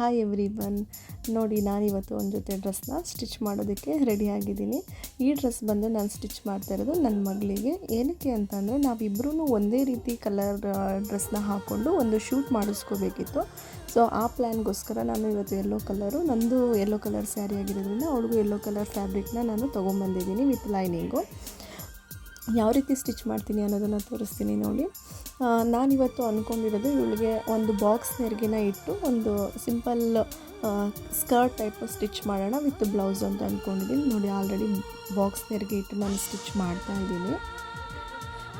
Hi every one ನೋಡಿ, ನಾನಿವತ್ತು ಒಂದು ಜೊತೆ ಡ್ರೆಸ್ನ ಸ್ಟಿಚ್ ಮಾಡೋದಕ್ಕೆ ರೆಡಿ ಆಗಿದ್ದೀನಿ. ಈ ಡ್ರೆಸ್ ಬಂದು ನಾನು ಸ್ಟಿಚ್ ಮಾಡ್ತಾ ಇರೋದು ನನ್ನ ಮಗಳಿಗೆ. ಏನಕ್ಕೆ ಅಂತಂದರೆ ನಾವಿಬ್ಬರೂ ಒಂದೇ ರೀತಿ ಕಲರ್ ಡ್ರೆಸ್ನ ಹಾಕ್ಕೊಂಡು ಒಂದು ಶೂಟ್ ಮಾಡಿಸ್ಕೋಬೇಕಿತ್ತು. ಸೊ ಆ ಪ್ಲ್ಯಾನ್ಗೋಸ್ಕರ ನಾನು ಇವತ್ತು ಯೆಲ್ಲೋ ಕಲರು ನಂದು ಯೆಲ್ಲೋ ಕಲರ್ ಸ್ಯಾರಿ ಆಗಿರೋದ್ರಿಂದ ಅವಳಿಗೂ ಯೆಲ್ಲೋ ಕಲರ್ ಫ್ಯಾಬ್ರಿಕ್ನ ನಾನು ತೊಗೊಂಬಂದಿದ್ದೀನಿ ವಿತ್ ಲೈನಿಂಗು ಯಾವ ರೀತಿ ಸ್ಟಿಚ್ ಮಾಡ್ತೀನಿ ಅನ್ನೋದನ್ನು ತೋರಿಸ್ತೀನಿ ನೋಡಿ. ನಾನಿವತ್ತು ಅಂದ್ಕೊಂಡಿರೋದು ಇವಳಿಗೆ ಒಂದು ಬಾಕ್ಸ್ ನೆರಿಗೆನ ಇಟ್ಟು ಒಂದು ಸಿಂಪಲ್ ಸ್ಕರ್ಟ್ ಟೈಪ್ ಸ್ಟಿಚ್ ಮಾಡೋಣ ವಿತ್ ಬ್ಲೌಸ್ ಅಂತ ಅಂದ್ಕೊಂಡಿದ್ದೀನಿ ನೋಡಿ ಆಲ್ರೆಡಿ ಬಾಕ್ಸ್ ನೆರಿಗೆ ಇಟ್ಟು ನಾನು ಸ್ಟಿಚ್ ಮಾಡ್ತಾ ಇದ್ದೀನಿ.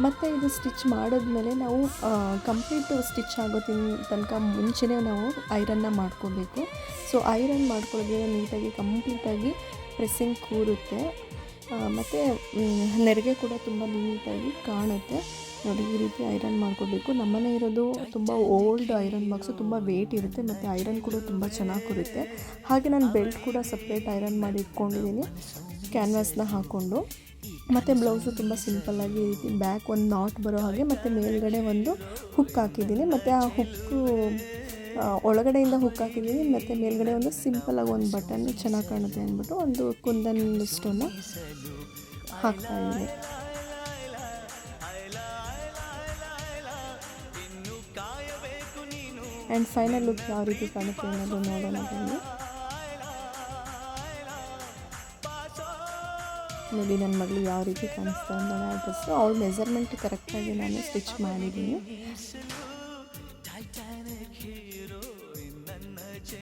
ಮತ್ತು ಇದು ಸ್ಟಿಚ್ ಮಾಡಿದ್ಮೇಲೆ ನಾವು ಕಂಪ್ಲೀಟ್ ಸ್ಟಿಚ್ ಆಗೋತಿನ ತನಕ ಮುಂಚೆನೇ ನಾವು ಐರನ್ನ ಮಾಡ್ಕೋಬೇಕು. ಸೊ ಐರನ್ ಮಾಡ್ಕೊಳ್ಳೋದ್ರಿಂದ ನೀಟಾಗಿ ಕಂಪ್ಲೀಟಾಗಿ ಪ್ರೆಸ್ಸಿಂಗ್ ಕೂರುತ್ತೆ. ಮತ್ತು ನೆರಿಗೆ ಕೂಡ ತುಂಬ ನೀಟಾಗಿ ಕಾಣುತ್ತೆ. ನೋಡಿ, ಈ ರೀತಿ ಐರನ್ ಮಾಡ್ಕೋಬೇಕು ನಮ್ಮನೆ ಇರೋದು ತುಂಬ ಓಲ್ಡ್ ಐರನ್ ಬಾಕ್ಸು, ತುಂಬ ವೇಟ್ ಇರುತ್ತೆ, ಮತ್ತು ಐರನ್ ಕೂಡ ತುಂಬ ಚೆನ್ನಾಗಿ ಕೊಡುತ್ತೆ. ಹಾಗೆ ನಾನು ಬೆಲ್ಟ್ ಕೂಡ ಸಪ್ರೇಟ್ ಐರನ್ ಮಾಡಿ ಇಟ್ಕೊಂಡಿದ್ದೀನಿ. ಕ್ಯಾನ್ವಾಸ್ನ ಹಾಕ್ಕೊಂಡು ಮತ್ತು ಬ್ಲೌಸು ತುಂಬ ಸಿಂಪಲ್ಲಾಗಿ ಈ ರೀತಿ ಬ್ಯಾಕ್ ಒಂದು ನಾಟ್ ಬರೋ ಹಾಗೆ, ಮತ್ತು ಮೇಲ್ಗಡೆ ಒಂದು ಹುಕ್ ಹಾಕಿದ್ದೀನಿ. ಮತ್ತು ಆ ಹುಕ್ಕು ಒಳಗಡೆಯಿಂದ ಹುಕ್ ಹಾಕಿದ್ದೀನಿ. ಮತ್ತು ಮೇಲ್ಗಡೆ ಒಂದು ಸಿಂಪಲಾಗಿ ಒಂದು ಬಟನ್ ಚೆನ್ನಾಗಿ ಕಾಣುತ್ತೆ ಅಂದ್ಬಿಟ್ಟು ಒಂದು ಕುಂದನ್ ಸ್ಟೋನ್ನ ಹಾಕ್ತಾ ಇದ್ದೀನಿ. ಆ್ಯಂಡ್ ಫೈನಲ್ ಲುಕ್ ಯಾವ ರೀತಿ ಕಾಣುತ್ತೆ ಅನ್ನೋದು ನೋಡೋಣ ನೋಡಿ ನನ್ನ ಮಗಳು ಯಾವ ರೀತಿ ಕಾಣಿಸ್ತಾ ಇದ್ದಾಳೆ ಆ ಡ್ರೆಸ್ಸು ಮೆಸರ್ಮೆಂಟ್ ಕರೆಕ್ಟಾಗಿ ನಾನು ಸ್ಟಿಚ್ ಮಾಡಿದ್ದೀನಿ.